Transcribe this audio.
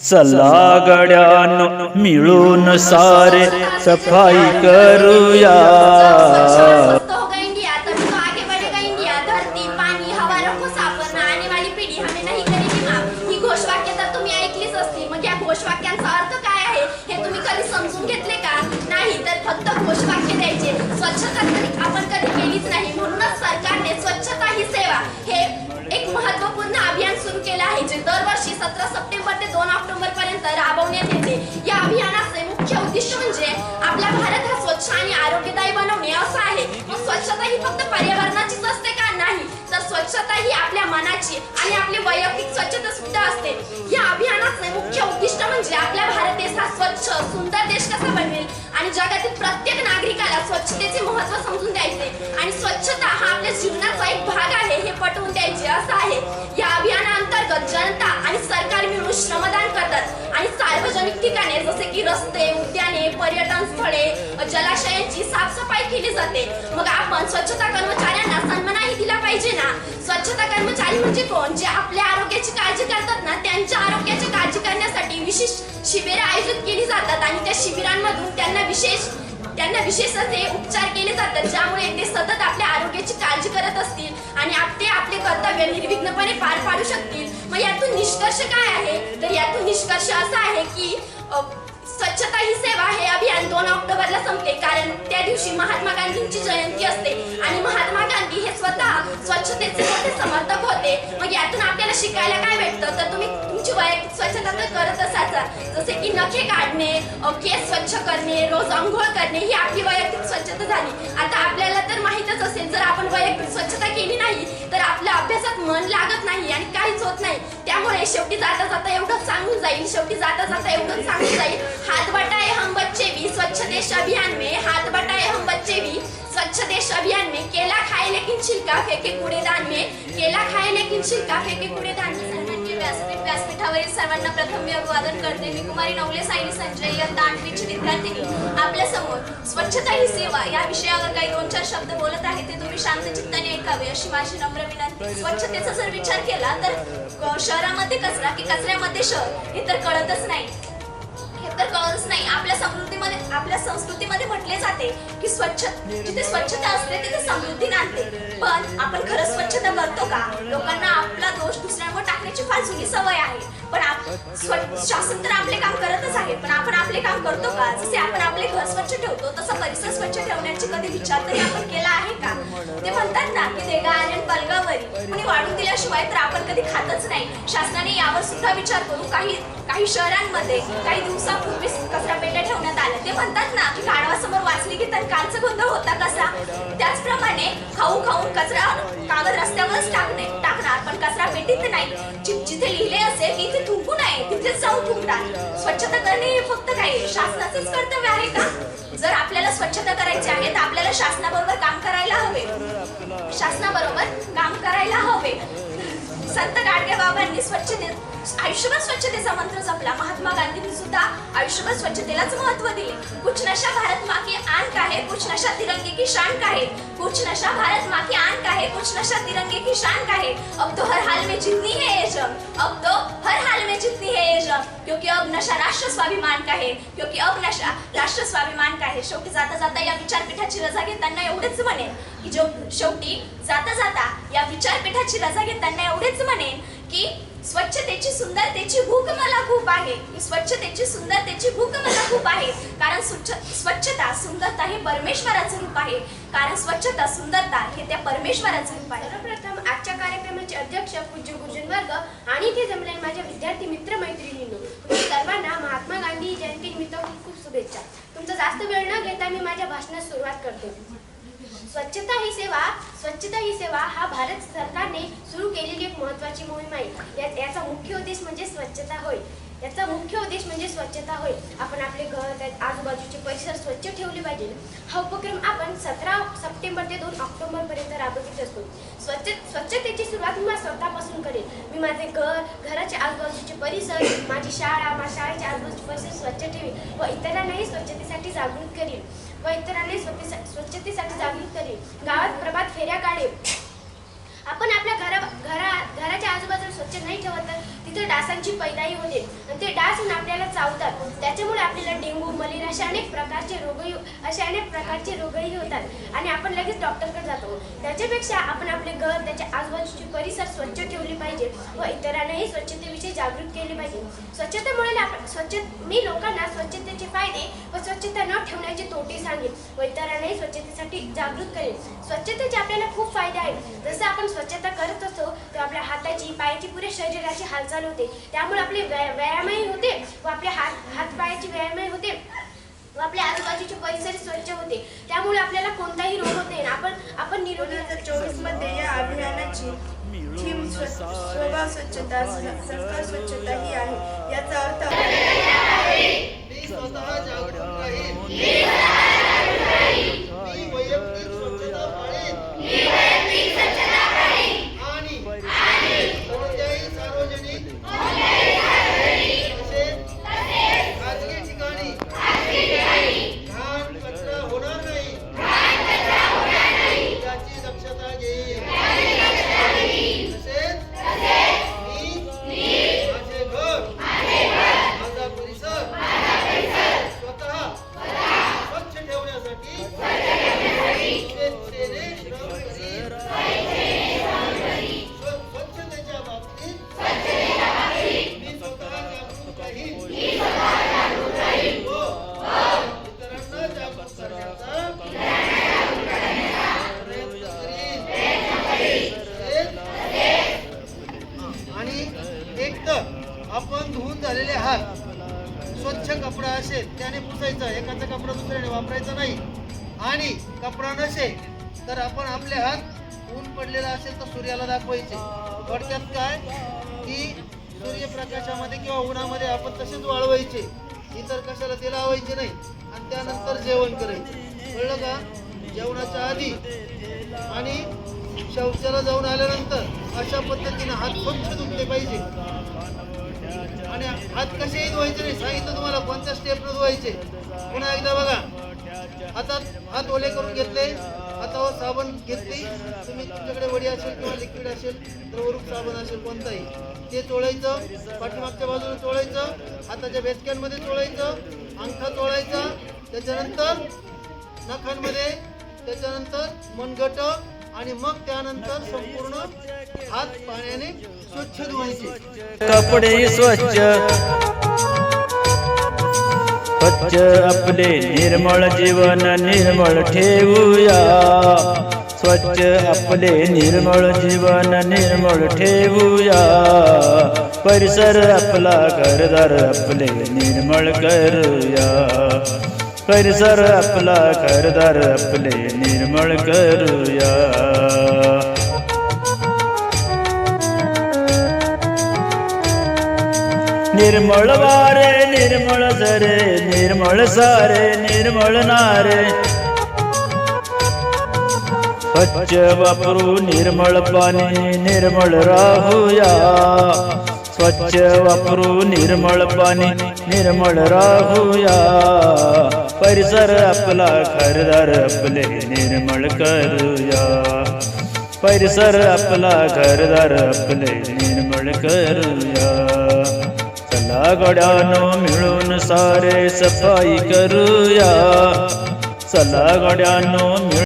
चला गड्यान मिळून सारे सफाई करूया. स्वच्छता आपण कधी केलीच नाही म्हणूनच सरकारने स्वच्छता ही सेवा. हे एक महत्त्वपूर्ण अभियान सुरू केलं आहे जे दरवर्षी सतरा सप्टेंबर ते दोन ऑक्टोबर पर्यंत राबवण्यात येते. या अभियानाचे मुख्य उद्दिष्ट म्हणजे आपला भारत हा स्वच्छ आणि आरोग्यदायी बनवणे असं आहे. मग स्वच्छता ही फक्त पर्यावरणाचीच असते का? नाही. तर स्वच्छता ही आपल्या मनाची आणि आपली वैयक्तिक स्वच्छता सुद्धा असते. या अभियानाचे मुख्य उद्दिष्ट म्हणजे आपला भारत देश हा स्वच्छ सुंदर देश कसा बनवेल? आणि जगातील प्रत्येक नागरिकाला स्वच्छतेचे महत्त्व समजून द्यायचे. आणि स्वच्छता हा आपल्या जीवनाचा एक भाग आहे हे पटवून द्यायचे असं आहे. या अभियानाअंतर्गत जनता श्रमदान करतात. आणि सार्वजनिक ठिकाणे जसे की रस्ते उद्याने पर्यटन स्थळे जलाशयांची साफसफाई केली जाते. मग आपण स्वच्छता कर्मचाऱ्यांना सन्मानही दिला पाहिजे ना? स्वच्छता कर्मचारी म्हणजे कोण? जे आपल्या आरोग्याची काळजी करतात ना त्यांच्या आरोग्याची काळजी करण्यासाठी विशेष शिबिरे आयोजित केली जातात. आणि त्या शिबिरांमधून त्यांना विशेष त्यांना विशेष असे उपचार केले जातात ज्यामुळे ते सतत निर्विघ्नपणे पार पाडू शकतील. मग यातून निष्कर्ष काय आहे? तर यातून निष्कर्ष असा आहे की स्वच्छता ही सेवा हे अभियान दोन ऑक्टोबरला संपते. कारण त्या दिवशी महात्मा गांधींची जयंती असते. आणि महात्मा गांधी हे स्वतः स्वच्छतेचे मोठे समर्थक होते. मग यातून आपल्याला शिकायला काय भेटतं? तर तुम्ही स्वच्छता तर करत असायचा. जसे की नखे काढणे केस स्वच्छ करणे रोज आंघोळ करणे ही आपली वैयक्तिक स्वच्छता झाली. आता आपल्याला तर माहीतच असेल जर आपण वैयक्तिक स्वच्छता केली नाही तर आपल्या अभ्यासात मन लागत नाही आणि काहीच होत नाही. त्यामुळे शेवटी जाता जाता एवढं सांगून जाईल शेवटी जाता जाता एवढं सांगून जाईल. हाथ बटाए हम बच्चे भी स्वच्छ देश अभियान में हाथ बटाए हम बच्चे भी स्वच्छ देश अभियान में केला खाए लेकिन छिलका फेंके कूड़ेदान में केला खाए लेकिन छिलका फेंके कूड़ेदान में व्यासपीठावरील सर्वांना प्रथम मी अभिवादन करते. मी कुमारी नवले सायनी संजय इयत्ता आठवीची विद्यार्थिनी आपल्यासमोर स्वच्छता ही सेवा या विषयावर काही दोन चार शब्द बोलत आहे ते तुम्ही शांत चित्ताने ऐकावे अशी माझी नम्र विनंती. स्वच्छतेचा जर विचार केला तर शहरामध्ये कचरा की कचऱ्यामध्ये शहर हे तर कळतच नाही. तर कळतच नाही. आपल्या समृद्धीमध्ये आपल्या संस्कृतीमध्ये म्हटले जाते की स्वच्छ जिथे स्वच्छता असते तिथे समृद्धी नांदते. पण आपण खरं स्वच्छता करतो का? लोकांना आपला दोष दुसऱ्यांवर टाकण्याची फार जुनी सवय आहे. पण शासन तर आपले काम करतच आहे. पण आपण आपले काम करतो का? जसे आपण आपले घर स्वच्छ ठेवतो तसं परिसर स्वच्छ ठेवण्याची कधी विचार तरी आपण केला आहे का? ते म्हणतात ना की देगा आणि बलगावरी कुणी वाढून दिल्याशिवाय तर आपण कधी खातच नाही. शासनाने यावर सुद्धा विचार करू काही काही शहरांमध्ये काही दिवसापूर्वी कचरा पेट्या ठेवण्यात आल्या. ते म्हणतात ना की गाढवासमोर वाचली की तर कालचा गोंधळ होता कसा? त्याचप्रमाणे खाऊ खाऊन कचरा कागद रस्त्यावरच टाकणे. टाकणार पण कचरा पेटीत नाही. जिथे लिहिले असेल तिथे थुंकू नये तिथे जाऊ थुंकणार स्वच्छता करणे हे फक्त काय शासनाचेच कर्तव्य आहे का? जर आपल्याला स्वच्छता करायची आहे तर आपल्याला शासनाबरोबर काम करायला हवे. शासनाबरोबर काम करायला हवे. संत गाडगे बाबांनी स्वच्छते आयुष्यभर स्वच्छतेचा मंत्र जपला. महात्मा गांधींनी सुद्धा आयुष्यभर स्वच्छतेलाच महत्त्व दिले. कुछ नशा भारत माके की आन का है? कुछ नशा कुछ नशा भारत माँ की आन का है कुछ नशा तिरंगे की शान का है अब तो हर हाल में जितनी है ये जंग अब तो हर हाल में जितनी है ये जंग क्योंकि अब नशा राष्ट्र स्वाभिमान का है क्योंकि अब नशा राष्ट्र स्वाभिमान का है शेवटी जाता जाता या विचारपीठाची रजा घेताना एवढेच म्हणेन की जो शेवटी जाता जाता या विचारपीठाची रजा घेताना एवढेच म्हणेन की स्वच्छतेची सुंदरतेची भूक मला खूप आहे. की स्वच्छतेची सुंदरतेची भूक मला खूप आहे. कारण स्वच्छ स्वच्छता सुंदरता हे परमेश्वराचं रूप आहे. कारण स्वच्छता सुंदरता हे त्या परमेश्वराचं रूप आहे. सर्वप्रथम आजच्या कार्यक्रमाचे अध्यक्ष पूज्य गुरुजन वर्ग आणि ते जमलेले माझ्या विद्यार्थी मित्र मैत्रिणींनो तुम्ही सर्वांना महात्मा गांधी जयंतीनिमित्त खूप खूप शुभेच्छा. तुमचा जास्त वेळ न घेता मी माझ्या भाषणास सुरुवात करते. स्वच्छता ही सेवा स्वच्छता ही सेवा हा भारत सरकारने सुरू केलेली एक महत्त्वाची मोहीम आहे या याचा मुख्य उद्देश म्हणजे स्वच्छता होय याचा मुख्य उद्देश म्हणजे स्वच्छता होईल. आपण आपले घर आजूबाजूचे परिसर स्वच्छ ठेवले पाहिजे. हा उपक्रम आपण सतरा सप्टेंबर ते दोन ऑक्टोबर पर्यंत राबवित असतो. स्वच्छ स्वच्छतेची सुरुवात मी स्वतःपासून करेन. मी माझे घर घराच्या आजूबाजूचे परिसर माझी शाळा माझ्या शाळेच्या आजूबाजूचे परिसर स्वच्छ ठेवीन व इतरांनाही स्वच्छतेसाठी जागृत करेल व इतरांनाही स्वच्छ स्वच्छतेसाठी जागृत करेल गावात प्रभात फेऱ्या काढेल आपण आपल्या घरा घरा घराच्या आजूबाजूला स्वच्छ नाही ठेवत तर तिथे डासांची पैदाई होते. आणि ते डास आपल्याला चावतात. त्याच्यामुळे आपल्याला डेंगू मलेरिया असे अनेक प्रकारचे रोगही असे अनेक प्रकारचे रोगही होतात. आणि आपण लगेच डॉक्टरकडे जातो. त्याच्यापेक्षा आपण आपले घर त्याच्या आजूबाजूचे परिसर स्वच्छ ठेवले पाहिजे व इतरांनाही स्वच्छतेविषयी जागृत केले पाहिजे. स्वच्छतेमुळे आपण स्वच्छ मी लोकांना स्वच्छतेचे फायदे व स्वच्छता न ठेवण्याचे तोटे सांगेन व इतरांनाही स्वच्छतेसाठी जागृत करेन. स्वच्छतेचे आपल्याला खूप फायदे आहेत. जसं आपण स्वच्छता करत असतो तर आपल्या हाताची पायाची पुऱ्या शरीराची हालचाल होते. त्यामुळे आपले व्या- व्यायामही होते व आपल्या हात हात पायाची व्यायामही होते. व आपल्या आजूबाजूचे परिसर स्वच्छ होते. त्यामुळे आपल्याला कोणताही रोग होत नाही. आपण आपण निरोगी दोन हजार चोवीसमध्ये या अभियानाची थीम स्व- स्वभाव स्वच्छता संस्कार स्वच्छता ही आहे. याचा अर्थ कपडा नसेल तर आपण आपले हात ऊन पडलेला असेल तर सूर्याला दाखवायचे. थोडक्यात काय? की सूर्यप्रकाशामध्ये किंवा उन्हामध्ये आपण तसेच वाळवायचे. इतर कशाला ते लावायचे नाही. आणि त्यानंतर जेवण करायचं. कळलं का? जेवणाच्या आधी आणि शौचाला जाऊन आल्यानंतर अशा पद्धतीने हात स्वच्छ धुतले पाहिजे. आणि हात कसेही धुवायचे नाही. सांगितलं तुम्हाला कोणत्या स्टेपनं धुवायचे? पुन्हा एकदा बघा. हातात हात ओले करून घेतले. हातावर साबण घेतली. तुम्ही तुमच्याकडे वडी असेल किंवा लिक्विड असेल द्रवरूप साबण असेल कोणताही. ते चोळायचं. पाठीमागच्या बाजूला चोळायचं. हाताच्या बेचक्यांमध्ये चोळायचं. अंगठा चोळायचा. त्याच्यानंतर नखांमध्ये त्याच्यानंतर मनगट आणि मग त्यानंतर संपूर्ण हात पाण्याने स्वच्छ धुवायचे. कपडे स्वच्छ. स्वच्छ आपले निर्मळ जीवन निर्मळ ठेवूया. स्वच्छ आपले निर्मळ जीवन निर्मळ ठेवूया. परिसर आपला घरदार आपले निर्मळ करूया. परिसर आपला घरदार आपले निर्मळ करूया. निर्मळ वारे निर्मळ सरे निर्मळ सारे निर्मळ नारे. स्वच्छ वापरू निर्मळ पाणी निर्मळ राहूया. स्वच्छ वापरू निर्मळ पाणी निर्मळ राहूया. परिसर आपला घरदार आपले निर्मळ करूया. परिसर आपला घरदार आपले निर्मळ करूया. गड्यानो मिळून सारे सफाई करूया. चला गड्यानो मिळून